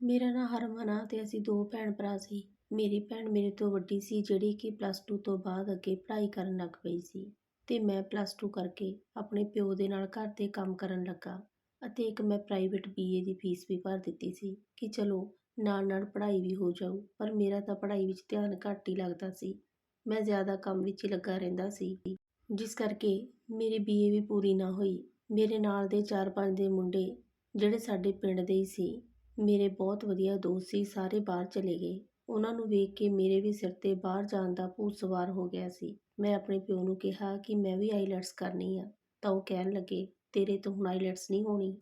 ਮੇਰਾ ਨਾਂ ਹਰਮਨ ਆ ਤੇ ਅਸੀਂ ਦੋ ਭੈਣ ਭਰਾ ਸੀ। ਮੇਰੀ ਭੈਣ ਮੇਰੇ ਤੋਂ ਵੱਡੀ ਸੀ, ਜਿਹੜੀ ਕਿ ਪਲੱਸ ਟੂ ਤੋਂ ਬਾਅਦ ਅੱਗੇ ਪੜ੍ਹਾਈ ਕਰਨ ਲੱਗ ਪਈ ਸੀ ਅਤੇ ਮੈਂ ਪਲੱਸ ਟੂ ਕਰਕੇ ਆਪਣੇ ਪਿਓ ਦੇ ਨਾਲ ਘਰ ਦੇ ਕੰਮ ਕਰਨ ਲੱਗਾ ਅਤੇ ਇੱਕ ਮੈਂ ਪ੍ਰਾਈਵੇਟ ਬੀ ਏ ਦੀ ਫੀਸ ਵੀ ਭਰ ਦਿੱਤੀ ਸੀ ਕਿ ਚਲੋ ਨਾਲ ਨਾਲ ਪੜ੍ਹਾਈ ਵੀ ਹੋ ਜਾਊ, ਪਰ ਮੇਰਾ ਤਾਂ ਪੜ੍ਹਾਈ ਵਿੱਚ ਧਿਆਨ ਘੱਟ ਹੀ ਲੱਗਦਾ ਸੀ। ਮੈਂ ਜ਼ਿਆਦਾ ਕੰਮ ਵਿੱਚ ਹੀ ਲੱਗਾ ਰਹਿੰਦਾ ਸੀ। ਜਿਸ ਕਰਕੇ ਮੇਰੀ ਬੀ ਏ ਵੀ ਪੂਰੀ ਨਾ ਹੋਈ। ਮੇਰੇ ਨਾਲ ਦੇ ਚਾਰ ਪੰਜ ਦੇ ਮੁੰਡੇ ਜਿਹੜੇ ਸਾਡੇ ਪਿੰਡ ਦੇ ਹੀ ਸੀ ਮੇਰੇ ਬਹੁਤ ਵਧੀਆ ਦੋਸਤ ਸੀ, ਸਾਰੇ ਬਾਹਰ ਚਲੇ ਗਏ। ਉਹਨਾਂ ਨੂੰ ਵੇਖ ਕੇ ਮੇਰੇ ਵੀ ਸਿਰ ਤੇ ਬਾਹਰ ਜਾਣ ਦਾ ਭੂਤ ਸਵਾਰ ਹੋ ਗਿਆ ਸੀ। ਮੈਂ ਆਪਣੇ ਪਿਓ ਨੂੰ ਕਿਹਾ ਕਿ ਮੈਂ ਵੀ ਆਈਲੈਟਸ ਕਰਨੀ ਆ। ਤਾਂ ਉਹ ਕਹਿਣ ਲੱਗੇ, ਤੇਰੇ ਤੋਂ ਹੁਣ ਆਈਲੈਟਸ ਨਹੀਂ ਹੋਣੀ।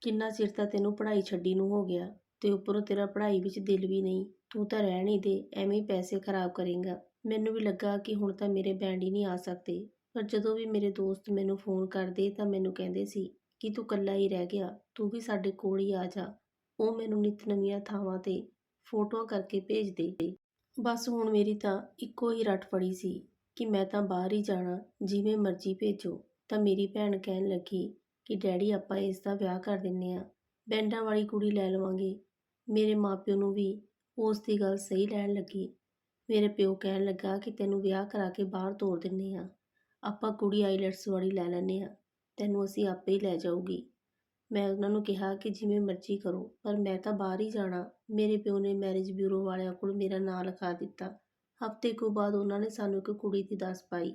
ਕਿੰਨਾ ਚਿਰ ਤਾਂ ਤੈਨੂੰ ਪੜ੍ਹਾਈ ਛੱਡੀ ਨੂੰ ਹੋ ਗਿਆ, ਤੇ ਉੱਪਰੋਂ ਤੇਰਾ ਪੜ੍ਹਾਈ ਵਿੱਚ ਦਿਲ ਵੀ ਨਹੀਂ। ਤੂੰ ਤਾਂ ਰਹਿਣ ਹੀ ਦੇ, ਐਵੇਂ ਹੀ ਪੈਸੇ ਖਰਾਬ ਕਰੇਂਗਾ। ਮੈਨੂੰ ਵੀ ਲੱਗਾ ਕਿ ਹੁਣ ਤਾਂ ਮੇਰੇ ਬੈਂਡ ਹੀ ਨਹੀਂ ਆ ਸਕਦੇ। ਪਰ ਜਦੋਂ ਵੀ ਮੇਰੇ ਦੋਸਤ ਮੈਨੂੰ ਫੋਨ ਕਰਦੇ ਤਾਂ ਮੈਨੂੰ ਕਹਿੰਦੇ ਸੀ ਕਿ ਤੂੰ ਇਕੱਲਾ ਹੀ ਰਹਿ ਗਿਆ, ਤੂੰ ਵੀ ਸਾਡੇ ਕੋਲ ਹੀ ਆ ਜਾ। ਉਹ ਮੈਨੂੰ ਨਿਤ ਨਵੀਆਂ ਥਾਵਾਂ 'ਤੇ ਫੋਟੋਆਂ ਕਰਕੇ ਭੇਜ ਭੇਜਦੇ ਬਸ ਹੁਣ ਮੇਰੀ ਤਾਂ ਇੱਕੋ ਹੀ ਰੱਟ ਫੜੀ ਸੀ ਕਿ ਮੈਂ ਤਾਂ ਬਾਹਰ ਹੀ ਜਾਣਾ, ਜਿਵੇਂ ਮਰਜ਼ੀ ਭੇਜੋ। ਤਾਂ ਮੇਰੀ ਭੈਣ ਕਹਿਣ ਲੱਗੀ ਕਿ, ਡੈਡੀ, ਆਪਾਂ ਇਸ ਦਾ ਵਿਆਹ ਕਰ ਦਿੰਨੇ ਆ। ਬੈਂਡਾਂ ਵਾਲੀ ਕੁੜੀ ਲੈ ਲਵਾਂਗੇ। ਮੇਰੇ ਮਾਪਿਓ ਨੂੰ ਵੀ ਉਸ ਦੀ ਗੱਲ ਸਹੀ ਲੈਣ ਲੱਗੀ। ਮੇਰੇ ਪਿਓ ਕਹਿਣ ਲੱਗਾ ਕਿ, ਤੈਨੂੰ ਵਿਆਹ ਕਰਾ ਕੇ ਬਾਹਰ ਤੋਰ ਦਿੰਨੇ ਆ। ਆਪਾਂ ਕੁੜੀ ਆਈਲੈਟਸ ਵਾਲੀ ਲੈ ਲੈਨੇ ਆ। ਤੈਨੂੰ ਅਸੀਂ ਆਪੇ ਹੀ ਲੈ ਜਾਊਗੀ। ਮੈਂ ਉਹਨਾਂ ਨੂੰ ਕਿਹਾ ਕਿ ਜਿਵੇਂ ਮਰਜ਼ੀ ਕਰੋ, ਪਰ ਮੈਂ ਤਾਂ ਬਾਹਰ ਹੀ ਜਾਣਾ। ਮੇਰੇ ਪਿਓ ਨੇ ਮੈਰਿਜ ਬਿਊਰੋ ਵਾਲਿਆਂ ਕੋਲ ਮੇਰਾ ਨਾਂ ਲਿਖਾ ਦਿੱਤਾ। ਹਫ਼ਤੇ ਕੁ ਬਾਅਦ ਉਹਨਾਂ ਨੇ ਸਾਨੂੰ ਇੱਕ ਕੁੜੀ ਦੀ ਦੱਸ ਪਾਈ।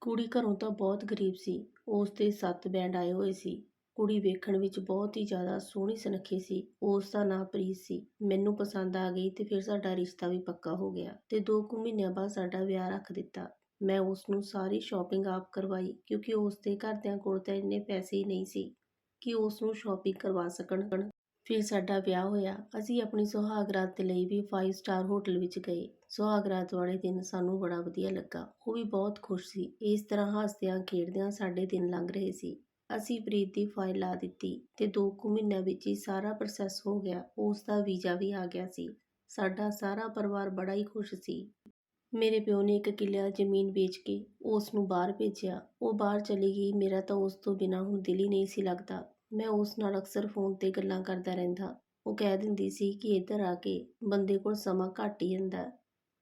ਕੁੜੀ ਘਰੋਂ ਤਾਂ ਬਹੁਤ ਗਰੀਬ ਸੀ। ਉਸ ਦੇ ਸੱਤ ਬੈਂਡ ਆਏ ਹੋਏ ਸੀ। ਕੁੜੀ ਵੇਖਣ ਵਿੱਚ ਬਹੁਤ ਹੀ ਜ਼ਿਆਦਾ ਸੋਹਣੀ ਸੁਨੱਖੀ ਸੀ। ਉਸ ਦਾ ਨਾਂ ਪ੍ਰੀਤ ਸੀ। ਮੈਨੂੰ ਪਸੰਦ ਆ ਗਈ ਤੇ ਫਿਰ ਸਾਡਾ ਰਿਸ਼ਤਾ ਵੀ ਪੱਕਾ ਹੋ ਗਿਆ ਤੇ ਦੋ ਕੁ ਮਹੀਨਿਆਂ ਬਾਅਦ ਸਾਡਾ ਵਿਆਹ ਰੱਖ ਦਿੱਤਾ। ਮੈਂ ਉਸ ਨੂੰ ਸਾਰੀ ਸ਼ਾਪਿੰਗ ਆਪ ਕਰਵਾਈ ਕਿਉਂਕਿ ਉਸ ਦੇ ਘਰਦਿਆਂ ਕੋਲ ਤਾਂ ਇੰਨੇ ਪੈਸੇ ਹੀ ਨਹੀਂ ਸੀ। ਕਿ ਉਸ ਨੂੰ ਸ਼ਾਪਿੰਗ ਕਰਵਾ ਸਕਣ। ਫਿਰ ਸਾਡਾ ਵਿਆਹ ਹੋਇਆ। ਅਸੀਂ ਆਪਣੀ ਸੁਹਾਗ ਰਾਤ ਦੇ ਲਈ ਵੀ 5 ਸਟਾਰ ਹੋਟਲ ਵਿੱਚ ਗਏ। ਸੁਹਾਗ ਰਾਤ ਵਾਲੇ ਦਿਨ ਸਾਨੂੰ ਬੜਾ ਵਧੀਆ ਲੱਗਾ। ਉਹ ਵੀ ਬਹੁਤ ਖੁਸ਼ ਸੀ। ਇਸ ਤਰ੍ਹਾਂ ਹੱਸਦਿਆਂ ਖੇਡਦਿਆਂ ਸਾਡੇ ਦਿਨ ਲੰਘ ਰਹੇ ਸੀ। ਅਸੀਂ ਪ੍ਰੀਤ ਦੀ ਫਾਈਲ ਲਾ ਦਿੱਤੀ ਤੇ ਦੋ ਕੁ ਮਹੀਨਿਆਂ ਵਿੱਚ ਹੀ ਸਾਰਾ ਪ੍ਰੋਸੈਸ ਹੋ ਗਿਆ। ਉਸ ਦਾ ਵੀਜ਼ਾ ਵੀ ਆ ਗਿਆ ਸੀ। ਸਾਡਾ ਸਾਰਾ ਪਰਿਵਾਰ ਬੜਾ ਹੀ ਖੁਸ਼ ਸੀ। ਮੇਰੇ ਪਿਓ ਨੇ ਇੱਕ ਕਿੱਲਾ ਜ਼ਮੀਨ ਵੇਚ ਕੇ ਉਸ ਨੂੰ ਬਾਹਰ ਭੇਜਿਆ। ਉਹ ਬਾਹਰ ਚਲੀ ਗਈ। ਮੇਰਾ ਤਾਂ ਉਸ ਤੋਂ ਬਿਨਾਂ ਹੁਣ ਦਿਲ ਹੀ ਨਹੀਂ ਸੀ ਲੱਗਦਾ। ਮੈਂ ਉਸ ਨਾਲ ਅਕਸਰ ਫੋਨ ਤੇ ਗੱਲਾਂ ਕਰਦਾ ਰਹਿੰਦਾ। ਉਹ ਕਹਿ ਦਿੰਦੀ ਸੀ ਕਿ ਇੱਧਰ ਆ ਕੇ ਬੰਦੇ ਕੋਲ ਸਮਾਂ ਘੱਟ ਹੀ ਹੁੰਦਾ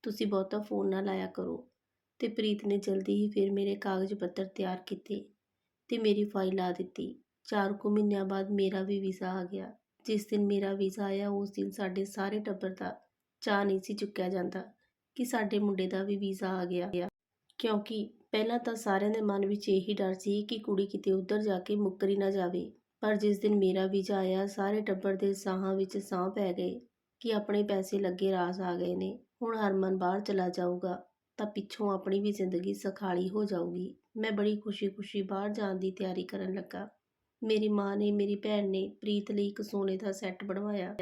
ਤੁਸੀਂ ਬਹੁਤਾ ਫੋਨ ਨਾ ਲਾਇਆ ਕਰੋ। ਤੇ ਪ੍ਰੀਤ ਨੇ ਜਲਦੀ ਹੀ ਫਿਰ ਮੇਰੇ ਕਾਗਜ਼ ਪੱਤਰ ਤਿਆਰ ਕੀਤੇ ਤੇ ਮੇਰੀ ਫਾਈਲ ਲਾ ਦਿੱਤੀ। ਚਾਰ ਕੁ ਮਹੀਨਿਆਂ ਬਾਅਦ ਮੇਰਾ ਵੀ ਵੀਜ਼ਾ ਆ ਗਿਆ। ਜਿਸ ਦਿਨ ਮੇਰਾ ਵੀਜ਼ਾ ਆਇਆ, ਉਸ ਦਿਨ ਸਾਡੇ ਸਾਰੇ ਟੱਬਰ ਦਾ ਚਾਹ ਨਹੀਂ ਸੀ ਚੁੱਕਿਆ ਜਾਂਦਾ ਕਿ ਸਾਡੇ ਮੁੰਡੇ ਦਾ ਵੀ ਵੀਜ਼ਾ ਆ ਗਿਆ। ਕਿਉਂਕਿ ਪਹਿਲਾਂ ਤਾਂ ਸਾਰਿਆਂ ਦੇ ਮਨ ਵਿੱਚ ਇਹੀ ਡਰ ਸੀ ਕਿ ਕੁੜੀ ਕਿਤੇ ਉੱਧਰ ਜਾ ਕੇ ਮੁੱਕਰੀ ਨਾ ਜਾਵੇ। ਪਰ ਜਿਸ ਦਿਨ ਮੇਰਾ ਵੀਜ਼ਾ ਆਇਆ, ਸਾਰੇ ਟੱਬਰ ਦੇ ਸਾਹਾਂ ਵਿੱਚ ਸਾਹ ਪੈ ਗਏ ਕਿ ਆਪਣੇ ਪੈਸੇ ਲੱਗੇ ਰਾਸ ਆ ਗਏ ਨੇ। ਹੁਣ ਹਰਮਨ ਬਾਹਰ ਚਲਾ ਜਾਊਗਾ ਤਾਂ ਪਿੱਛੋਂ ਆਪਣੀ ਵੀ ਜ਼ਿੰਦਗੀ ਸਖਾਲੀ ਹੋ ਜਾਊਗੀ। ਮੈਂ ਬੜੀ ਖੁਸ਼ੀ-ਖੁਸ਼ੀ ਬਾਹਰ ਜਾਣ ਦੀ ਤਿਆਰੀ ਕਰਨ ਲੱਗਾ। ਮੇਰੀ ਮਾਂ ਨੇ ਮੇਰੀ ਭੈਣ ਨੇ ਪ੍ਰੀਤ ਲਈ ਇੱਕ ਸੋਨੇ ਦਾ ਸੈੱਟ ਬਣਵਾਇਆ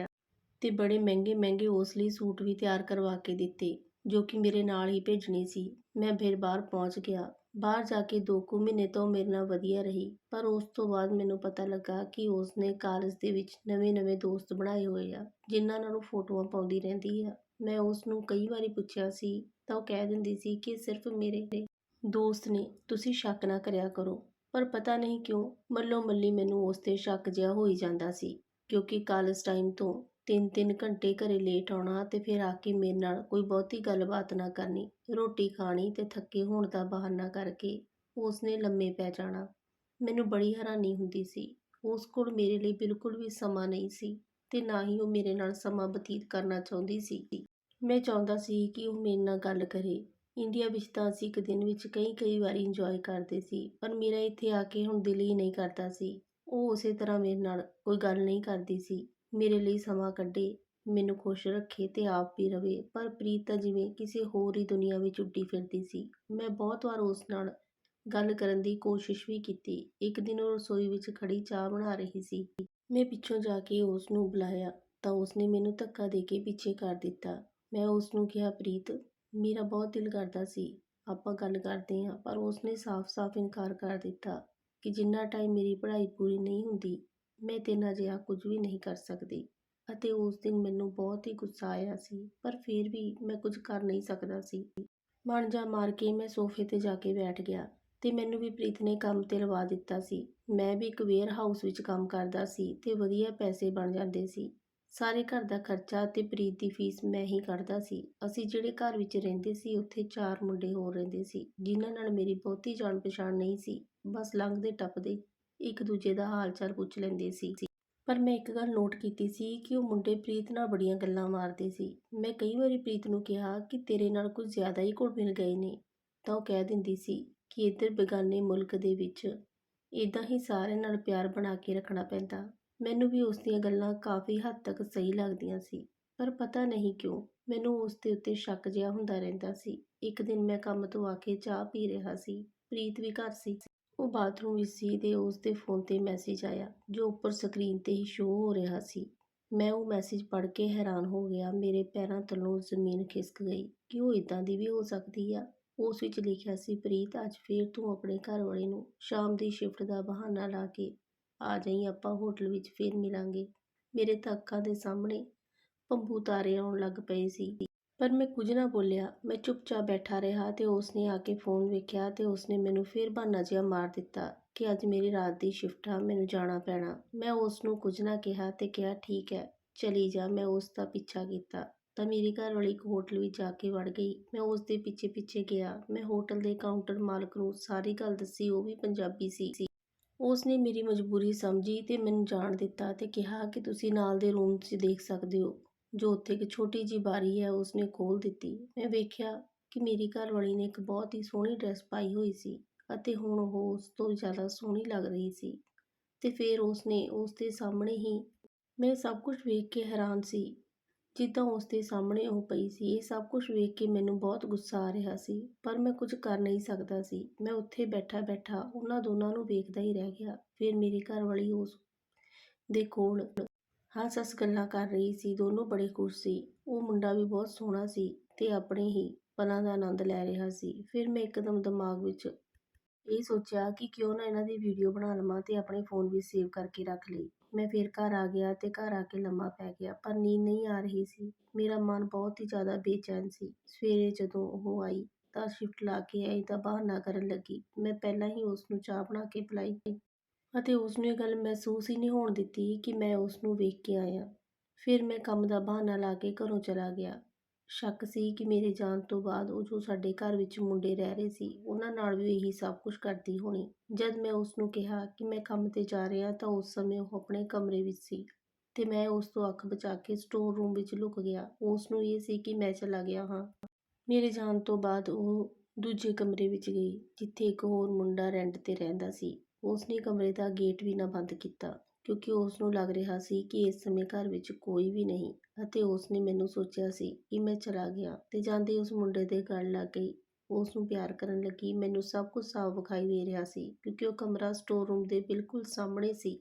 ਤੇ ਬੜੇ ਮਹਿੰਗੇ-ਮਹਿੰਗੇ ਉਸ ਲਈ ਸੂਟ ਵੀ ਤਿਆਰ ਕਰਵਾ ਕੇ ਦਿੱਤੇ, ਜੋ ਕਿ ਮੇਰੇ ਨਾਲ ਹੀ ਭੇਜਣੇ ਸੀ। ਮੈਂ ਫਿਰ ਬਾਹਰ ਪਹੁੰਚ ਗਿਆ ਬਾਹਰ ਜਾ ਕੇ ਦੋ ਕੁ ਮਹੀਨੇ ਤੋਂ ਮੇਰੇ ਨਾਲ ਵਧੀਆ ਰਹੀ, ਪਰ ਉਸ ਤੋਂ ਬਾਅਦ ਮੈਨੂੰ ਪਤਾ ਲੱਗਾ ਕਿ ਉਸਨੇ ਕਾਲਜ ਦੇ ਵਿੱਚ ਨਵੇਂ-ਨਵੇਂ ਦੋਸਤ ਬਣਾਏ ਹੋਏ ਆ, ਜਿਨ੍ਹਾਂ ਨਾਲ ਉਹ ਫੋਟੋਆਂ ਪਾਉਂਦੀ ਰਹਿੰਦੀ ਆ। ਮੈਂ ਉਸ ਨੂੰ ਕਈ ਵਾਰੀ ਪੁੱਛਿਆ ਸੀ, ਤਾਂ ਉਹ ਕਹਿ ਦਿੰਦੀ ਸੀ ਕਿ ਸਿਰਫ ਮੇਰੇ ਦੋਸਤ ਨੇ, ਤੁਸੀਂ ਸ਼ੱਕ ਨਾ ਕਰਿਆ ਕਰੋ। ਪਰ ਪਤਾ ਨਹੀਂ ਕਿਉਂ ਮੱਲੋ ਮੱਲੀ ਮੈਨੂੰ ਉਸ ਤੇ ਸ਼ੱਕ ਜਿਹਾ ਹੋਈ ਜਾਂਦਾ ਸੀ, ਕਿਉਂਕਿ ਕਾਲਜ ਟਾਈਮ ਤੋਂ ਤਿੰਨ ਤਿੰਨ ਘੰਟੇ ਘਰੇ ਲੇਟ ਆਉਣਾ ਤੇ ਫਿਰ ਆ ਕੇ ਮੇਰੇ ਨਾਲ ਕੋਈ ਬਹੁਤੀ ਗੱਲਬਾਤ ਨਾ ਕਰਨੀ, ਰੋਟੀ ਖਾਣੀ ਤੇ ਥੱਕੇ ਹੋਣ ਦਾ ਬਹਾਨਾ ਕਰਕੇ ਉਸਨੇ ਲੰਮੇ ਪੈ ਜਾਣਾ। ਮੈਨੂੰ ਬੜੀ ਹੈਰਾਨੀ ਹੁੰਦੀ ਸੀ। ਉਸ ਕੋਲ ਮੇਰੇ ਲਈ ਬਿਲਕੁਲ ਵੀ ਸਮਾਂ ਨਹੀਂ ਸੀ ਤੇ ਨਾ ਹੀ ਉਹ ਮੇਰੇ ਨਾਲ ਸਮਾਂ ਬਤੀਤ ਕਰਨਾ ਚਾਹੁੰਦੀ ਸੀ। ਮੈਂ ਚਾਹੁੰਦਾ ਸੀ ਕਿ ਉਹ ਮੇਰੇ ਨਾਲ ਗੱਲ ਕਰੇ। ਇੰਡੀਆ ਵਿੱਚ ਤਾਂ ਅਸੀਂ ਇੱਕ ਦਿਨ ਵਿੱਚ ਕਈ ਕਈ ਵਾਰੀ ਇੰਜੋਏ ਕਰਦੇ ਸੀ, ਪਰ ਮੇਰਾ ਇੱਥੇ ਆ ਕੇ ਹੁਣ ਦਿਲ ਹੀ ਨਹੀਂ ਕਰਦਾ ਸੀ। ਉਹ ਉਸੇ ਤਰ੍ਹਾਂ ਮੇਰੇ ਨਾਲ ਕੋਈ ਗੱਲ ਨਹੀਂ ਕਰਦੀ ਸੀ। ਮੇਰੇ ਲਈ ਸਮਾਂ ਕੱਢੇ, ਮੈਨੂੰ ਖੁਸ਼ ਰੱਖੇ ਤੇ ਆਪ ਵੀ ਰਵੇ। ਪਰ ਪ੍ਰੀਤ ਤਾਂ ਜਿਵੇਂ ਕਿਸੇ ਹੋਰ ਹੀ ਦੁਨੀਆ ਵਿੱਚ ਉੱਡੀ ਫਿਰਦੀ ਸੀ। ਮੈਂ ਬਹੁਤ ਵਾਰ ਉਸ ਨਾਲ ਗੱਲ ਕਰਨ ਦੀ ਕੋਸ਼ਿਸ਼ ਵੀ ਕੀਤੀ। ਇੱਕ ਦਿਨ ਉਹ ਰਸੋਈ ਵਿੱਚ ਖੜੀ ਚਾਹ ਬਣਾ ਰਹੀ ਸੀ। ਮੈਂ ਪਿੱਛੋਂ ਜਾ ਕੇ ਉਸ ਨੂੰ ਬੁਲਾਇਆ, ਤਾਂ ਉਸਨੇ ਮੈਨੂੰ ਧੱਕਾ ਦੇ ਕੇ ਪਿੱਛੇ ਕਰ ਦਿੱਤਾ। ਮੈਂ ਉਸ ਨੂੰ ਕਿਹਾ, ਪ੍ਰੀਤ, ਮੇਰਾ ਬਹੁਤ ਦਿਲ ਕਰਦਾ ਸੀ। ਆਪਾਂ ਗੱਲ ਕਰਦੇ ਹਾਂ। ਪਰ ਉਸਨੇ ਸਾਫ਼-ਸਾਫ਼ ਇਨਕਾਰ ਕਰ ਦਿੱਤਾ ਕਿ ਜਿੰਨਾ ਟਾਈਮ ਮੇਰੀ ਪੜ੍ਹਾਈ ਪੂਰੀ ਨਹੀਂ ਹੁੰਦੀ ਮੈਂ ਤੇ ਅਜਿਹਾ ਕੁਝ ਵੀ ਨਹੀਂ ਕਰ ਸਕਦੀ। ਅਤੇ ਉਸ ਦਿਨ ਮੈਨੂੰ ਬਹੁਤ ਹੀ ਗੁੱਸਾ ਆਇਆ ਸੀ, ਪਰ ਫਿਰ ਵੀ ਮੈਂ ਕੁਝ ਕਰ ਨਹੀਂ ਸਕਦਾ ਸੀ। ਮਨ ਜਾ ਮਾਰ ਕੇ ਮੈਂ ਸੋਫੇ ਤੇ ਜਾ ਕੇ ਬੈਠ ਗਿਆ ਤੇ ਮੈਨੂੰ ਵੀ ਪ੍ਰੀਤ ਨੇ ਕੰਮ ਤੇ ਲਵਾ ਦਿੱਤਾ ਸੀ। ਮੈਂ ਵੀ ਇੱਕ ਵੇਅਰ ਹਾਊਸ ਵਿੱਚ ਕੰਮ ਕਰਦਾ ਸੀ ਤੇ ਵਧੀਆ ਪੈਸੇ ਬਣ ਜਾਂਦੇ ਸੀ। ਸਾਰੇ ਘਰ ਦਾ ਖਰਚਾ ਤੇ ਪ੍ਰੀਤ ਦੀ ਫੀਸ ਮੈਂ ਹੀ ਕੱਢਦਾ ਸੀ। ਅਸੀਂ ਜਿਹੜੇ ਘਰ ਵਿੱਚ ਰਹਿੰਦੇ ਸੀ, ਉੱਥੇ ਚਾਰ ਮੁੰਡੇ ਹੋਰ ਰਹਿੰਦੇ ਸੀ, ਜਿਨ੍ਹਾਂ ਨਾਲ ਮੇਰੀ ਬਹੁਤੀ ਜਾਣ ਪਛਾਣ ਨਹੀਂ ਸੀ। ਬਸ ਲੰਘਦੇ ਟੱਪਦੇ ਇੱਕ ਦੂਜੇ ਦਾ ਹਾਲ ਚਾਲ ਪੁੱਛ ਲੈਂਦੇ ਸੀ। ਪਰ ਮੈਂ ਇੱਕ ਗੱਲ ਨੋਟ ਕੀਤੀ ਸੀ ਕਿ ਉਹ ਮੁੰਡੇ ਪ੍ਰੀਤ ਨਾਲ ਬੜੀਆਂ ਗੱਲਾਂ ਮਾਰਦੇ ਸੀ। ਮੈਂ ਕਈ ਵਾਰੀ ਪ੍ਰੀਤ ਨੂੰ ਕਿਹਾ ਕਿ ਤੇਰੇ ਨਾਲ ਕੁਝ ਜ਼ਿਆਦਾ ਹੀ ਘੁਲ ਮਿਲ ਗਏ ਨੇ। ਤਾਂ ਉਹ ਕਹਿ ਦਿੰਦੀ ਸੀ ਕਿ ਇੱਧਰ ਬੇਗਾਨੇ ਮੁਲਕ ਦੇ ਵਿੱਚ ਇਦਾਂ ਹੀ ਸਾਰਿਆਂ ਨਾਲ ਪਿਆਰ ਬਣਾ ਕੇ ਰੱਖਣਾ ਪੈਂਦਾ। ਮੈਨੂੰ ਵੀ ਉਸ ਦੀਆਂ ਗੱਲਾਂ ਕਾਫੀ ਹੱਦ ਤੱਕ ਸਹੀ ਲੱਗਦੀਆਂ ਸੀ। ਪਰ ਪਤਾ ਨਹੀਂ ਕਿਉਂ ਮੈਨੂੰ ਉਸ ਦੇ ਉੱਤੇ ਸ਼ੱਕ ਜਿਹਾ ਹੁੰਦਾ ਰਹਿੰਦਾ ਸੀ। ਇੱਕ ਦਿਨ ਮੈਂ ਕੰਮ ਤੋਂ ਆ ਕੇ ਚਾਹ ਪੀ ਰਿਹਾ ਸੀ। ਪ੍ਰੀਤ ਵੀ ਘਰ ਸੀ। ਉਹ ਬਾਥਰੂਮ ਵਿੱਚ ਸੀ ਤੇ ਉਸ ਦੇ ਫੋਨ ਤੇ ਮੈਸੇਜ ਆਇਆ, ਜੋ ਉੱਪਰ ਸਕਰੀਨ ਤੇ ਹੀ ਸ਼ੋਅ ਹੋ ਰਿਹਾ ਸੀ। ਮੈਂ ਉਹ ਮੈਸੇਜ ਪੜ੍ਹ ਕੇ ਹੈਰਾਨ ਹੋ ਗਿਆ। ਮੇਰੇ ਪੈਰਾਂ ਤਲੋਂ ਜ਼ਮੀਨ ਖਿਸਕ ਗਈ। ਕਿ ਉਹ ਇਦਾਂ ਦੀ ਵੀ ਹੋ ਸਕਦੀ ਆ? ਉਸ ਵਿੱਚ ਲਿਖਿਆ ਸੀ, ਪ੍ਰੀਤ, ਅੱਜ ਫੇਰ ਤੂੰ ਆਪਣੇ ਘਰ ਵਾਲੇ ਨੂੰ ਸ਼ਾਮ ਦੀ ਸ਼ਿਫਟ ਦਾ ਬਹਾਨਾ ਲਾ ਕੇ ਆ ਜਾਈ, ਆਪਾਂ ਹੋਟਲ ਵਿੱਚ ਫੇਰ ਮਿਲਾਂਗੇ। ਮੇਰੇ ਤਾਂ ਅੱਖਾਂ ਦੇ ਸਾਹਮਣੇ ਪੰਬੂ ਤਾਰੇ ਆਉਣ ਲੱਗ ਪਏ ਸੀ। ਪਰ ਮੈਂ ਕੁਝ ਨਾ ਬੋਲਿਆ। ਮੈਂ ਚੁੱਪਚਾਪ ਬੈਠਾ ਰਿਹਾ ਤੇ ਉਸਨੇ ਆ ਕੇ ਫੋਨ ਵੇਖਿਆ ਤੇ ਉਸਨੇ ਮੈਨੂੰ ਫੇਰ ਬਹਾਨਾ ਜਿਹਾ ਮਾਰ ਦਿੱਤਾ ਕਿ ਅੱਜ ਮੇਰੀ ਰਾਤ ਦੀ ਸ਼ਿਫਟ ਆ, ਮੈਨੂੰ ਜਾਣਾ ਪੈਣਾ। ਮੈਂ ਉਸ ਨੂੰ ਕੁਝ ਨਾ ਕਿਹਾ ਤੇ ਕਿਹਾ, ਠੀਕ ਹੈ, ਚਲੀ ਜਾ। ਮੈਂ ਉਸ ਦਾ ਪਿੱਛਾ ਕੀਤਾ। ਤਾਂ ਮੇਰੀ ਘਰ ਵਾਲੀ ਇੱਕ ਹੋਟਲ ਵਿੱਚ ਜਾ ਕੇ ਵੜ ਗਈ। ਮੈਂ ਉਸ ਦੇ ਪਿੱਛੇ ਪਿੱਛੇ ਗਿਆ। ਮੈਂ ਹੋਟਲ ਦੇ ਕਾਊਂਟਰ ਮਾਲਕ ਨੂੰ ਸਾਰੀ ਗੱਲ ਦੱਸੀ, ਉਹ ਵੀ ਪੰਜਾਬੀ ਸੀ। ਉਸ ਨੇ ਮੇਰੀ ਮਜਬੂਰੀ ਸਮਝੀ ਤੇ ਮੈਨੂੰ ਜਾਣ ਦਿੱਤਾ ਤੇ ਕਿਹਾ ਕਿ ਤੁਸੀਂ ਨਾਲ ਦੇ ਰੂਮ 'ਚ ਦੇਖ ਸਕਦੇ ਹੋ। ਜੋ ਉੱਥੇ ਇੱਕ ਛੋਟੀ ਜਿਹੀ ਬਾਰੀ ਹੈ, ਉਸਨੇ ਖੋਲ੍ਹ ਦਿੱਤੀ। ਮੈਂ ਵੇਖਿਆ ਕਿ ਮੇਰੀ ਘਰਵਾਲੀ ਨੇ ਇੱਕ ਬਹੁਤ ਹੀ ਸੋਹਣੀ ਡਰੈਸ ਪਾਈ ਹੋਈ ਸੀ ਅਤੇ ਹੁਣ ਉਹ ਉਸ ਤੋਂ ਜ਼ਿਆਦਾ ਸੋਹਣੀ ਲੱਗ ਰਹੀ ਸੀ ਤੇ ਫਿਰ ਉਸਨੇ ਉਸ ਦੇ ਸਾਹਮਣੇ ਹੀ ਮੈਂ ਸਭ ਕੁਝ ਵੇਖ ਕੇ ਹੈਰਾਨ ਸੀ। ਜਿੱਦਾਂ ਉਸ ਦੇ ਸਾਹਮਣੇ ਉਹ ਪਈ ਸੀ, ਇਹ ਸਭ ਕੁਝ ਵੇਖ ਕੇ ਮੈਨੂੰ ਬਹੁਤ ਗੁੱਸਾ ਆ ਰਿਹਾ ਸੀ, ਪਰ ਮੈਂ ਕੁਝ ਕਰ ਨਹੀਂ ਸਕਦਾ ਸੀ। ਮੈਂ ਉੱਥੇ ਬੈਠਾ ਬੈਠਾ ਉਹਨਾਂ ਦੋਨਾਂ ਨੂੰ ਵੇਖਦਾ ਹੀ ਰਹਿ ਗਿਆ। ਫਿਰ ਮੇਰੀ ਘਰਵਾਲੀ ਉਸ ਦੇ ਕੋਲ ਹੱਸ ਹੱਸ ਗੱਲਾਂ ਕਰ ਰਹੀ ਸੀ, ਦੋਨੋਂ ਬੜੇ ਖੁਸ਼ ਸੀ। ਉਹ ਮੁੰਡਾ ਵੀ ਬਹੁਤ ਸੋਹਣਾ ਸੀ ਤੇ ਆਪਣੇ ਹੀ ਪਲਾਂ ਦਾ ਆਨੰਦ ਲੈ ਰਿਹਾ ਸੀ। ਫਿਰ ਮੈਂ ਇੱਕਦਮ ਦਿਮਾਗ ਵਿੱਚ ਇਹ ਸੋਚਿਆ ਕਿ ਕਿਉਂ ਨਾ ਇਹਨਾਂ ਦੀ ਵੀਡੀਓ ਬਣਾ ਲਵਾਂ ਤੇ ਆਪਣੇ ਫੋਨ ਵਿੱਚ ਸੇਵ ਕਰਕੇ ਰੱਖ ਲਈ। ਮੈਂ ਫਿਰ ਘਰ ਆ ਗਿਆ ਤੇ ਘਰ ਆ ਕੇ ਲੰਮਾ ਪੈ ਗਿਆ, ਪਰ ਨੀਂਦ ਨਹੀਂ ਆ ਰਹੀ ਸੀ। ਮੇਰਾ ਮਨ ਬਹੁਤ ਹੀ ਜ਼ਿਆਦਾ ਬੇਚੈਨ ਸੀ। ਸਵੇਰੇ ਜਦੋਂ ਉਹ ਆਈ ਤਾਂ ਸ਼ਿਫਟ ਲਾ ਕੇ ਆਈ ਤਾਂ ਬਹਾਨਾ ਕਰਨ ਲੱਗੀ। ਮੈਂ ਪਹਿਲਾਂ ਹੀ ਉਸ ਨੂੰ ਚਾਹ ਬਣਾ ਕੇ ਪਿਲਾਈ। ਅਤੇ ਉਸ ਨੂੰ ਇਹ ਗੱਲ ਮਹਿਸੂਸ ਹੀ ਨਹੀਂ ਹੋਣ ਦਿੱਤੀ ਕਿ ਮੈਂ ਉਸ ਨੂੰ ਵੇਖ ਕੇ ਆਇਆ। ਫਿਰ ਮੈਂ ਕੰਮ ਦਾ ਬਹਾਨਾ ਲਾ ਕੇ ਘਰੋਂ ਚਲਾ ਗਿਆ। ਸ਼ੱਕ ਸੀ ਕਿ ਮੇਰੇ ਜਾਣ ਤੋਂ ਬਾਅਦ ਉਹ ਜੋ ਸਾਡੇ ਘਰ ਵਿੱਚ ਮੁੰਡੇ ਰਹਿ ਰਹੇ ਸੀ, ਉਹਨਾਂ ਨਾਲ ਵੀ ਇਹੀ ਸਭ ਕੁਝ ਕਰਦੀ ਹੋਣੀ। ਜਦ ਮੈਂ ਉਸ ਨੂੰ ਕਿਹਾ ਕਿ ਮੈਂ ਕੰਮ ਤੇ ਜਾ ਰਿਹਾ ਤਾਂ ਉਸ ਸਮੇਂ ਉਹ ਆਪਣੇ ਕਮਰੇ ਵਿੱਚ ਸੀ ਤੇ ਮੈਂ ਉਸ ਤੋਂ ਅੱਖ ਬਚਾ ਕੇ ਸਟੋਰ ਰੂਮ ਵਿੱਚ ਲੁਕ ਗਿਆ। ਉਸ ਨੂੰ ਇਹ ਸੀ ਕਿ ਮੈਂ ਚਲਾ ਗਿਆ ਹਾਂ। ਮੇਰੇ ਜਾਣ ਤੋਂ ਬਾਅਦ ਉਹ ਦੂਜੇ ਕਮਰੇ ਵਿੱਚ ਗਈ, ਜਿੱਥੇ ਇੱਕ ਹੋਰ ਮੁੰਡਾ ਰੈਂਟ ਤੇ ਰਹਿੰਦਾ ਸੀ। ਉਸ ਨੇ ਕਮਰੇ ਦਾ ਗੇਟ ਵੀ ਨਾ ਬੰਦ ਕੀਤਾ, ਕਿਉਂਕਿ ਉਸ ਨੂੰ ਲੱਗ ਰਿਹਾ ਸੀ ਕਿ ਇਸ ਸਮੇਂ ਘਰ ਵਿੱਚ ਕੋਈ ਵੀ ਨਹੀਂ, ਅਤੇ ਉਸ ਨੇ ਮੈਨੂੰ ਸੋਚਿਆ ਸੀ ਕਿ ਮੈਂ ਚਲਾ ਗਿਆ, ਤੇ ਜਾਂਦੇ ਉਸ ਮੁੰਡੇ ਦੇ ਗੱਲ ਲੱਗ ਗਈ। ਉਸ ਨੂੰ ਪਿਆਰ ਕਰਨ ਲੱਗੀ, ਮੈਨੂੰ ਸਭ ਕੁਝ ਸਾਫ਼ ਵਿਖਾਈ ਦੇ ਰਿਹਾ ਸੀ, ਕਿਉਂਕਿ ਉਹ ਕਮਰਾ ਸਟੋਰ ਰੂਮ ਦੇ ਬਿਲਕੁਲ ਸਾਹਮਣੇ ਸੀ।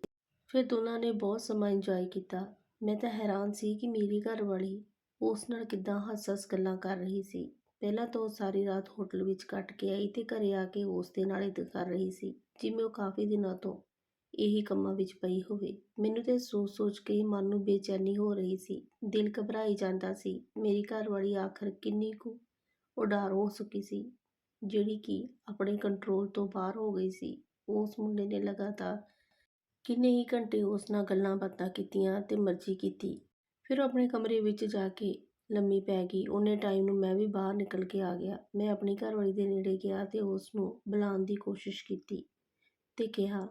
ਫਿਰ ਦੋਨਾਂ ਨੇ ਬਹੁਤ ਸਮਾਂ ਇੰਜੋਏ ਕੀਤਾ। ਮੈਂ ਤਾਂ ਹੈਰਾਨ ਸੀ ਕਿ ਮੇਰੀ ਘਰਵਾਲੀ ਉਸ ਨਾਲ ਕਿੱਦਾਂ ਹੱਸ-ਹੱਸ ਗੱਲਾਂ ਕਰ ਰਹੀ ਸੀ। ਪਹਿਲਾਂ ਤਾਂ ਉਹ ਸਾਰੀ ਰਾਤ ਹੋਟਲ ਵਿੱਚ ਕੱਟ ਕੇ ਆਈ ਤੇ ਘਰੇ ਆ ਕੇ ਉਸ ਦੇ ਨਾਲ ਇਦ ਕਰ ਰਹੀ ਸੀ, ਜਿਵੇਂ ਉਹ ਕਾਫੀ ਦਿਨਾਂ ਤੋਂ ਇਹੀ ਕੰਮਾਂ ਵਿੱਚ ਪਈ ਹੋਵੇ। ਮੈਨੂੰ ਤੇ ਸੋਚ-ਸੋਚ ਕੇ ਮਨ ਨੂੰ ਬੇਚੈਨੀ ਹੋ ਰਹੀ ਸੀ। ਦਿਲ ਘਬਰਾਈ ਜਾਂਦਾ ਸੀ। ਮੇਰੀ ਘਰਵਾਲੀ ਆਖਰ ਕਿੰਨੀ ਕੁ ਉਡਾਰ ਹੋ ਚੁੱਕੀ ਸੀ, ਜਿਹੜੀ ਕਿ ਆਪਣੇ ਕੰਟਰੋਲ ਤੋਂ ਬਾਹਰ ਹੋ ਗਈ ਸੀ। ਉਸ ਮੁੰਡੇ ਨੇ ਲਗਾਤਾਰ ਕਿੰਨੇ ਹੀ ਘੰਟੇ ਉਸ ਨਾਲ ਗੱਲਾਂ ਬਾਤਾਂ ਕੀਤੀਆਂ ਤੇ ਮਰਜ਼ੀ ਕੀਤੀ। ਫਿਰ ਉਹ ਆਪਣੇ ਕਮਰੇ ਵਿੱਚ ਜਾ ਕੇ ਲੰਮੀ ਪੈ ਗਈ। ਉਹਨੇ ਟਾਈਮ ਨੂੰ ਮੈਂ ਵੀ ਬਾਹਰ ਨਿਕਲ ਕੇ ਆ ਗਿਆ। ਮੈਂ ਆਪਣੀ ਘਰਵਾਲੀ ਦੇ ਨੇੜੇ ਗਿਆ ਤੇ ਉਸ ਨੂੰ ਬੁਲਾਉਣ ਦੀ ਕੋਸ਼ਿਸ਼ ਕੀਤੀ ਤੇ ਕਿਹਾ,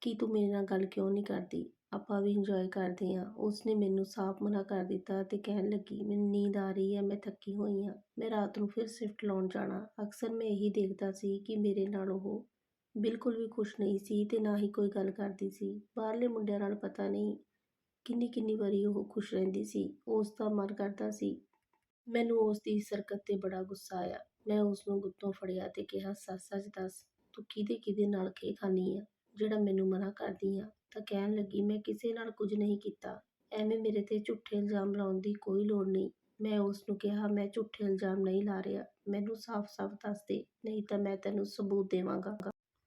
ਕਿ ਤੂੰ ਮੇਰੇ ਨਾਲ ਗੱਲ ਕਿਉਂ ਨਹੀਂ ਕਰਦੀ? ਆਪਾਂ ਵੀ ਇੰਜੋਏ ਕਰਦੇ ਹਾਂ। ਉਸਨੇ ਮੈਨੂੰ ਸਾਫ਼ ਮਨਾ ਕਰ ਦਿੱਤਾ ਤੇ ਕਹਿਣ ਲੱਗੀ, ਮੈਨੂੰ ਨੀਂਦ ਆ ਰਹੀ ਹੈ, ਮੈਂ ਥੱਕੀ ਹੋਈ ਹਾਂ। ਮੈਂ ਰਾਤ ਨੂੰ ਫਿਰ ਸ਼ਿਫਟ ਲਾਉਣ ਜਾਣਾ। ਅਕਸਰ ਮੈਂ ਇਹੀ ਦੇਖਦਾ ਸੀ ਕਿ ਮੇਰੇ ਨਾਲ ਉਹ ਬਿਲਕੁਲ ਵੀ ਖੁਸ਼ ਨਹੀਂ ਸੀ ਤੇ ਨਾ ਹੀ ਕੋਈ ਗੱਲ ਕਰਦੀ ਸੀ। ਬਾਹਰਲੇ ਮੁੰਡਿਆਂ ਨਾਲ ਪਤਾ ਨਹੀਂ ਕਿੰਨੀ ਕਿੰਨੀ ਵਾਰੀ ਉਹ ਖੁਸ਼ ਰਹਿੰਦੀ ਸੀ, ਉਸ ਦਾ ਮਨ ਕਰਦਾ ਸੀ। ਮੈਨੂੰ ਉਸ ਦੀ ਸਰਕਤ ਤੇ ਬੜਾ ਗੁੱਸਾ ਆਇਆ। ਮੈਂ ਉਸ ਨੂੰ ਗੁੱਤੋਂ ਫੜਿਆ ਤੇ ਕਿਹਾ ਸੱਚ ਸੱਚ ਦੱਸ, ਤੂੰ ਕਿਹਦੇ ਕਿਹਦੇ ਨਾਲ ਖੇ ਖਾਨੀ ਆ? ਜਿਹੜਾ ਮੈਨੂੰ ਮਨਾ ਕਰਦੀ ਆ? ਤਾਂ ਕਹਿਣ ਲੱਗੀ, ਮੈਂ ਕਿਸੇ ਨਾਲ ਕੁਝ ਨਹੀਂ ਕੀਤਾ। ਐਵੇਂ ਮੇਰੇ ਤੇ ਝੂਠੇ ਇਲਜ਼ਾਮ ਲਾਉਣ ਦੀ ਕੋਈ ਲੋੜ ਨਹੀਂ। ਮੈਂ ਉਸ ਨੂੰ ਕਿਹਾ, ਮੈਂ ਝੂਠੇ ਇਲਜ਼ਾਮ ਨਹੀਂ ਲਾ ਰਿਹਾ। ਮੈਨੂੰ ਸਾਫ਼-ਸਾਫ਼ ਦੱਸ ਦੇ, ਨਹੀਂ ਤਾਂ ਮੈਂ ਤੈਨੂੰ ਸਬੂਤ ਦੇਵਾਂਗਾ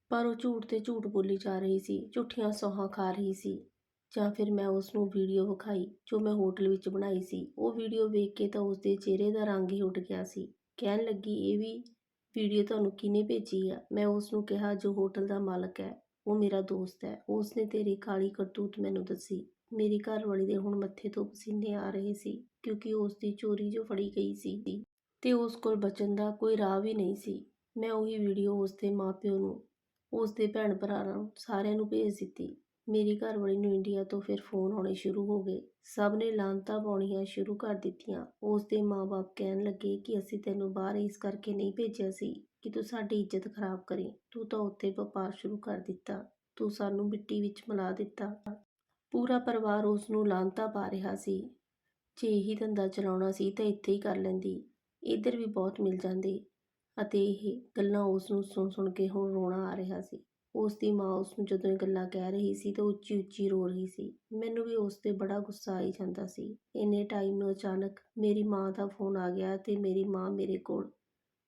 ਪਰ ਉਹ ਝੂਠ ਤੇ ਝੂਠ ਬੋਲੀ ਜਾ ਰਹੀ ਸੀ। ਝੂਠੀਆਂ ਸੋਹਾਂ ਖਾ ਰਹੀ ਸੀ। ਜਾਂ ਫਿਰ ਮੈਂ ਉਸਨੂੰ ਵੀਡੀਓ ਵਿਖਾਈ, ਜੋ ਮੈਂ ਹੋਟਲ ਵਿੱਚ ਬਣਾਈ ਸੀ। ਉਹ ਵੀਡੀਓ ਵੇਖ ਕੇ ਤਾਂ ਉਸਦੇ ਚਿਹਰੇ ਦਾ ਰੰਗ ਹੀ ਉੱਡ ਗਿਆ ਸੀ। ਕਹਿਣ ਲੱਗੀ, ਇਹ ਵੀ ਵੀਡੀਓ ਤੁਹਾਨੂੰ ਕਿਹਨੇ ਭੇਜੀ ਆ? ਮੈਂ ਉਸਨੂੰ ਕਿਹਾ, ਜੋ ਹੋਟਲ ਦਾ ਮਾਲਕ ਹੈ, ਉਹ ਮੇਰਾ ਦੋਸਤ ਹੈ। ਉਸ ਨੇ ਤੇਰੀ ਕਾਲੀ ਕਰਤੂਤ ਮੈਨੂੰ ਦੱਸੀ। ਮੇਰੀ ਘਰਵਾਲੀ ਦੇ ਹੁਣ ਮੱਥੇ ਤੋਂ ਪਸੀਨੇ ਆ ਰਹੇ ਸੀ, ਕਿਉਂਕਿ ਉਸ ਦੀ ਚੋਰੀ ਜੋ ਫੜੀ ਗਈ ਸੀ ਤੇ ਉਸ ਕੋਲ ਬਚਣ ਦਾ ਕੋਈ ਰਾਹ ਵੀ ਨਹੀਂ ਸੀ। ਮੈਂ ਉਹੀ ਵੀਡੀਓ ਉਸ ਦੇ ਮਾਪਿਓ ਨੂੰ ਉਸ ਦੇ ਭੈਣ ਭਰਾ ਨੂੰ ਸਾਰਿਆਂ ਨੂੰ ਭੇਜ ਦਿੱਤੀ। ਮੇਰੀ ਘਰਵਾਲੀ ਨੂੰ ਇੰਡੀਆ ਤੋਂ ਫਿਰ ਫੋਨ ਆਉਣੇ ਸ਼ੁਰੂ ਹੋ ਗਏ। ਸਭ ਨੇ ਲਾਂਤਾਂ ਪਾਉਣੀਆਂ ਸ਼ੁਰੂ ਕਰ ਦਿੱਤੀਆਂ। ਉਸ ਦੇ ਮਾਪੇ ਕਹਿਣ ਲੱਗੇ ਕਿ ਅਸੀਂ ਤੈਨੂੰ ਬਾਹਰ ਇਸ ਕਰਕੇ ਨਹੀਂ ਭੇਜਿਆ ਸੀ ਕਿ ਤੂੰ ਸਾਡੀ ਇੱਜ਼ਤ ਖਰਾਬ ਕਰੇ। ਤੂੰ ਤਾਂ ਉੱਥੇ ਵਪਾਰ ਸ਼ੁਰੂ ਕਰ ਦਿੱਤਾ। ਤੂੰ ਸਾਨੂੰ ਮਿੱਟੀ ਵਿੱਚ ਮਿਲਾ ਦਿੱਤਾ। ਪੂਰਾ ਪਰਿਵਾਰ ਉਸ ਨੂੰ ਲਾਂਤਾਂ ਪਾ ਰਿਹਾ ਸੀ। ਜੇ ਇਹੀ ਧੰਦਾ ਚਲਾਉਣਾ ਸੀ ਤਾਂ ਇੱਥੇ ਹੀ ਕਰ ਲੈਂਦੀ। ਇੱਧਰ ਵੀ ਬਹੁਤ ਮਿਲ ਜਾਂਦੇ। ਅਤੇ ਇਹ ਗੱਲਾਂ ਉਸ ਨੂੰ ਸੁਣ ਸੁਣ ਕੇ ਹੁਣ ਰੋਣਾ ਆ ਰਿਹਾ ਸੀ। ਉਸ ਦੀ ਮਾਂ ਉਸ ਨੂੰ ਜਦੋਂ ਇਹ ਗੱਲਾਂ ਕਹਿ ਰਹੀ ਸੀ ਤਾਂ ਉੱਚੀ ਉੱਚੀ ਰੋ ਰਹੀ ਸੀ। ਮੈਨੂੰ ਵੀ ਉਸ ਤੇ ਬੜਾ ਗੁੱਸਾ ਆਈ ਜਾਂਦਾ ਸੀ। ਇੰਨੇ ਟਾਈਮ ਨੂੰ ਅਚਾਨਕ ਮੇਰੀ ਮਾਂ ਦਾ ਫੋਨ ਆ ਗਿਆ ਤੇ ਮੇਰੀ ਮਾਂ ਮੇਰੇ ਕੋਲ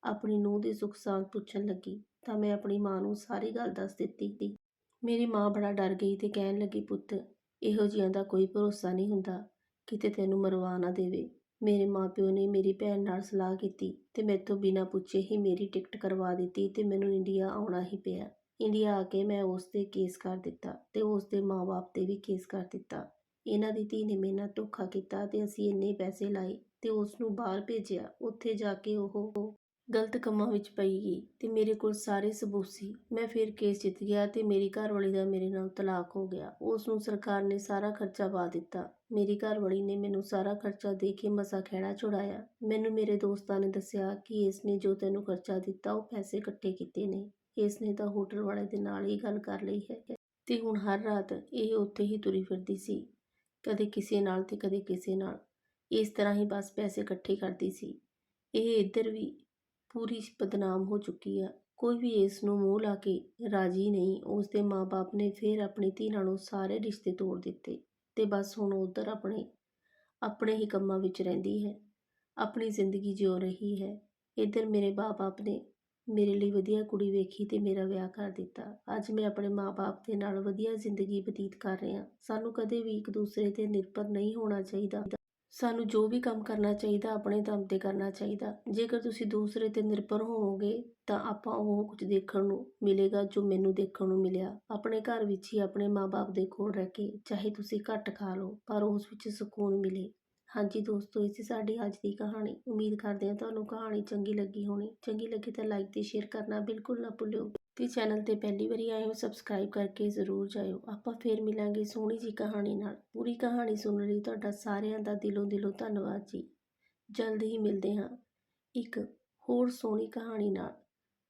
ਆਪਣੀ ਨੂੰਹ ਦੀ ਸੁੱਖ ਸਾਂਦ ਪੁੱਛਣ ਲੱਗੀ। ਤਾਂ ਮੈਂ ਆਪਣੀ ਮਾਂ ਨੂੰ ਸਾਰੀ ਗੱਲ ਦੱਸ ਦਿੱਤੀ। ਮੇਰੀ ਮਾਂ ਬੜਾ ਡਰ ਗਈ ਤੇ ਕਹਿਣ ਲੱਗੀ, ਪੁੱਤ, ਇਹੋ ਜਿਹਿਆਂ ਦਾ ਕੋਈ ਭਰੋਸਾ ਨਹੀਂ ਹੁੰਦਾ। ਕਿਤੇ ਤੈਨੂੰ ਮਰਵਾ ਨਾ ਦੇਵੇ। ਮੇਰੇ ਮਾਪਿਓ ਨੇ ਮੇਰੀ ਭੈਣ ਨਾਲ ਸਲਾਹ ਕੀਤੀ ਤੇ ਮੈਥੋਂ ਬਿਨਾਂ ਪੁੱਛੇ ਹੀ ਮੇਰੀ ਟਿਕਟ ਕਰਵਾ ਦਿੱਤੀ ਤੇ ਮੈਨੂੰ ਇੰਡੀਆ ਆਉਣਾ ਹੀ ਪਿਆ। ਇੰਡੀਆ ਆ ਕੇ ਮੈਂ ਉਸ ਤੇ ਕੇਸ ਕਰ ਦਿੱਤਾ ਤੇ ਉਸ ਦੇ ਮਾਪੇ ਤੇ ਵੀ ਕੇਸ ਕਰ ਦਿੱਤਾ। ਇਹਨਾਂ ਦੀ ਧੀ ਨੇ ਮੇਰੇ ਨਾਲ ਧੋਖਾ ਕੀਤਾ ਤੇ ਅਸੀਂ ਇੰਨੇ ਪੈਸੇ ਲਾਏ ਤੇ ਉਸ ਨੂੰ ਬਾਹਰ ਭੇਜਿਆ। ਉੱਥੇ ਜਾ ਕੇ ਉਹ ਗਲਤ ਕੰਮਾਂ ਵਿੱਚ ਪਈ ਗਈ ਤੇ ਮੇਰੇ ਕੋਲ ਸਾਰੇ ਸਬੂਤ ਸੀ। ਮੈਂ ਫਿਰ ਕੇਸ ਜਿੱਤ ਗਿਆ ਤੇ ਮੇਰੀ ਘਰਵਾਲੀ ਦਾ ਮੇਰੇ ਨਾਲ ਤਲਾਕ ਹੋ ਗਿਆ। ਉਸ ਨੂੰ ਸਰਕਾਰ ਨੇ ਸਾਰਾ ਖਰਚਾ ਪਾ ਦਿੱਤਾ। ਮੇਰੀ ਘਰਵਾਲੀ ਨੇ ਮੈਨੂੰ ਸਾਰਾ ਖਰਚਾ ਦੇ ਕੇ ਮਸਾ ਖਹਿੜਾ ਛੁਡਾਇਆ। ਮੈਨੂੰ ਮੇਰੇ ਦੋਸਤਾਂ ਨੇ ਦੱਸਿਆ ਕਿ ਇਸ ਨੇ ਜੋ ਤੈਨੂੰ ਖਰਚਾ ਦਿੱਤਾ ਉਹ ਪੈਸੇ ਇਕੱਠੇ ਕੀਤੇ ਨੇ। ਇਸ ਨੇ ਤਾਂ ਹੋਟਲ ਵਾਲੇ ਦੇ ਨਾਲ ਹੀ ਗੱਲ ਕਰ ਲਈ ਹੈ। ਤੇ ਹੁਣ ਹਰ ਰਾਤ ਇਹ ਉੱਥੇ ਹੀ ਤੁਰੀ ਫਿਰਦੀ ਸੀ। ਕਦੇ ਕਿਸੇ ਨਾਲ ਤੇ ਕਦੇ ਕਿਸੇ ਨਾਲ। ਇਸ ਤਰ੍ਹਾਂ ਹੀ ਬਸ ਪੈਸੇ ਇਕੱਠੇ ਕਰਦੀ ਸੀ। ਇਹ ਇੱਧਰ ਵੀ ਪੂਰੀ ਬਦਨਾਮ ਹੋ ਚੁੱਕੀ ਆ। ਕੋਈ ਵੀ ਇਸ ਨੂੰ ਮੂੰਹ ਲਾ ਕੇ ਰਾਜੀ ਨਹੀਂ, ਉਸ ਦੇ ਮਾਪੇ ਨੇ ਫਿਰ ਆਪਣੀ ਧੀ ਨਾਲੋਂ ਸਾਰੇ ਰਿਸ਼ਤੇ ਤੋੜ ਦਿੱਤੇ ਤੇ ਬਸ ਹੁਣ ਉਧਰ ਆਪਣੇ ਆਪਣੇ ਹੀ ਕੰਮਾਂ ਵਿੱਚ ਰਹਿੰਦੀ ਹੈ। ਆਪਣੀ ਜ਼ਿੰਦਗੀ ਜਿਉ ਰਹੀ ਹੈ। ਇੱਧਰ ਮੇਰੇ ਬਾਪ ਨੇ ਮੇਰੇ ਲਈ ਵਧੀਆ ਕੁੜੀ ਵੇਖੀ ਅਤੇ ਮੇਰਾ ਵਿਆਹ ਕਰ ਦਿੱਤਾ। ਅੱਜ ਮੈਂ ਆਪਣੇ ਮਾਂ ਬਾਪ ਦੇ ਨਾਲ ਵਧੀਆ ਜ਼ਿੰਦਗੀ ਬਤੀਤ ਕਰ ਰਿਹਾ ਸਾਨੂੰ ਕਦੇ ਵੀ ਇੱਕ ਦੂਸਰੇ ਤੇ ਨਿਰਭਰ ਨਹੀਂ ਹੋਣਾ ਚਾਹੀਦਾ। ਸਾਨੂੰ ਜੋ ਵੀ ਕੰਮ ਕਰਨਾ ਚਾਹੀਦਾ, ਆਪਣੇ ਦਮ ਤੇ ਕਰਨਾ ਚਾਹੀਦਾ। ਜੇਕਰ ਤੁਸੀਂ ਦੂਸਰੇ ਤੇ ਨਿਰਭਰ ਹੋਵੋਗੇ, ਤਾਂ ਆਪਾਂ ਉਹ ਕੁਝ ਦੇਖਣ ਨੂੰ ਮਿਲੇਗਾ ਜੋ ਮੈਨੂੰ ਦੇਖਣ ਨੂੰ ਮਿਲਿਆ। ਆਪਣੇ ਘਰ ਵਿੱਚ ਹੀ ਆਪਣੇ ਮਾਂ ਬਾਪ ਦੇ ਕੋਲ ਰਹਿ ਕੇ ਚਾਹੇ ਤੁਸੀਂ ਘੱਟ ਖਾ ਲਓ, ਪਰ ਉਸ ਵਿੱਚ ਸਕੂਨ ਮਿਲੇ। ਹਾਂਜੀ ਦੋਸਤੋ, ਇਹ ਸੀ ਸਾਡੀ ਅੱਜ ਦੀ ਕਹਾਣੀ। ਉਮੀਦ ਕਰਦੇ ਹਾਂ ਤੁਹਾਨੂੰ ਕਹਾਣੀ ਚੰਗੀ ਲੱਗੀ ਹੋਣੀ। ਚੰਗੀ ਲੱਗੀ ਤਾਂ ਲਾਈਕ ਤੇ ਸ਼ੇਅਰ ਕਰਨਾ ਬਿਲਕੁਲ ਨਾ ਭੁੱਲਿਓ। ਤੇ ਚੈਨਲ ਤੇ ਪਹਿਲੀ ਵਾਰੀ ਆਏ ਹੋ ਸਬਸਕ੍ਰਾਈਬ ਕਰਕੇ ਜ਼ਰੂਰ ਜਾਇਓ। ਆਪਾਂ ਫੇਰ ਮਿਲਾਂਗੇ ਸੋਹਣੀ ਜੀ ਕਹਾਣੀ ਨਾਲ। ਪੂਰੀ ਕਹਾਣੀ ਸੁਣਨ ਲਈ ਤੁਹਾਡਾ ਸਾਰਿਆਂ ਦਾ ਦਿਲੋਂ ਦਿਲੋਂ ਧੰਨਵਾਦ ਜੀ। ਜਲਦ ਹੀ ਮਿਲਦੇ ਹਾਂ ਇੱਕ ਹੋਰ ਸੋਹਣੀ ਕਹਾਣੀ ਨਾਲ।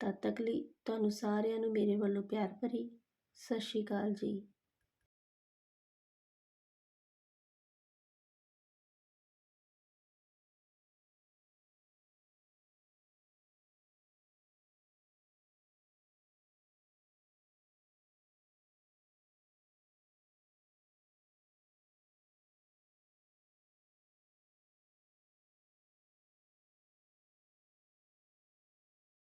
ਤਦ ਤੱਕ ਲਈ ਤੁਹਾਨੂੰ ਸਾਰਿਆਂ ਨੂੰ ਮੇਰੇ ਵੱਲੋਂ ਪਿਆਰ ਭਰੀ ਸਤਿ ਸ਼੍ਰੀ ਅਕਾਲ ਜੀ।